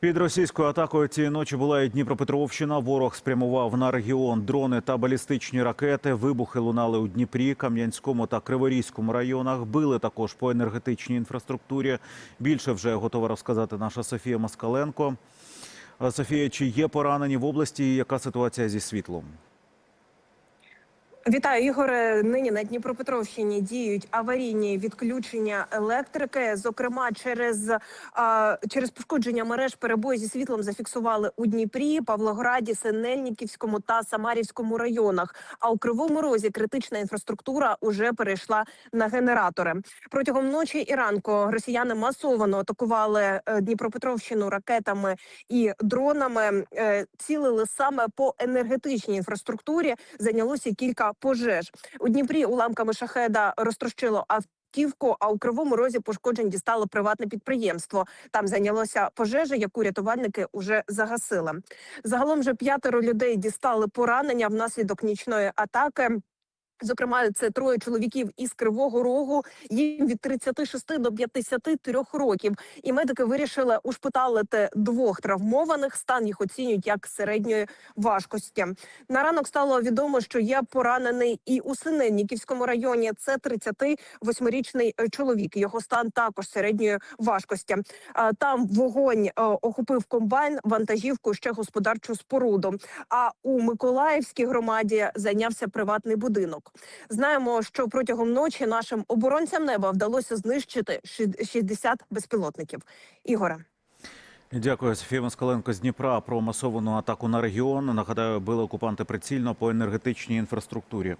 Під російською атакою цієї ночі була і Дніпропетровщина. Ворог спрямував на регіон дрони та балістичні ракети. Вибухи лунали у Дніпрі, Кам'янському та Криворізькому районах. Били також по енергетичній інфраструктурі. Більше вже готова розказати наша Софія Москаленко. Е, Софія, чи є поранені в області? і Яка ситуація зі світлом? Вітаю, Ігоре. Нині на Дніпропетровщині діють аварійні відключення електрики. Зокрема, через а, через пошкодження мереж перебої зі світлом зафіксували у Дніпрі, Павлограді, Синельниківському та Самарівському районах. А у Кривому Розі критична інфраструктура уже перейшла на генератори. Протягом ночі і ранку росіяни масово атакували е, Дніпропетровщину ракетами і дронами. Е, Цілили саме по енергетичній інфраструктурі. Зайнялося кілька пожеж у Дніпрі. Уламками шахеда розтрощило автівку. А у кривому розі пошкоджень дістало приватне підприємство. Там зайнялося пожежа, яку рятувальники уже загасили. Загалом вже п'ятеро людей дістали поранення внаслідок нічної атаки. Зокрема, це троє чоловіків із Кривого Рогу. Їм від 36 до 53 років. І медики вирішили ушпиталити двох травмованих. Стан їх оцінюють як середньої важкості. На ранок стало відомо, що є поранений і у Синельниківському районі. Це 38-річний е, чоловік. Його стан також середньої важкості. Там вогонь е, охопив комбайн, вантажівку, ще господарчу споруду. А у Миколаївській громаді зайнявся приватний будинок. Знаємо, що протягом ночі нашим оборонцям неба вдалося знищити ші- 60 безпілотників. Ігоре. Дякую, Софія Москаленко з Дніпра про масовану атаку на регіон. Нагадаю, били окупанти прицільно по енергетичній інфраструктурі.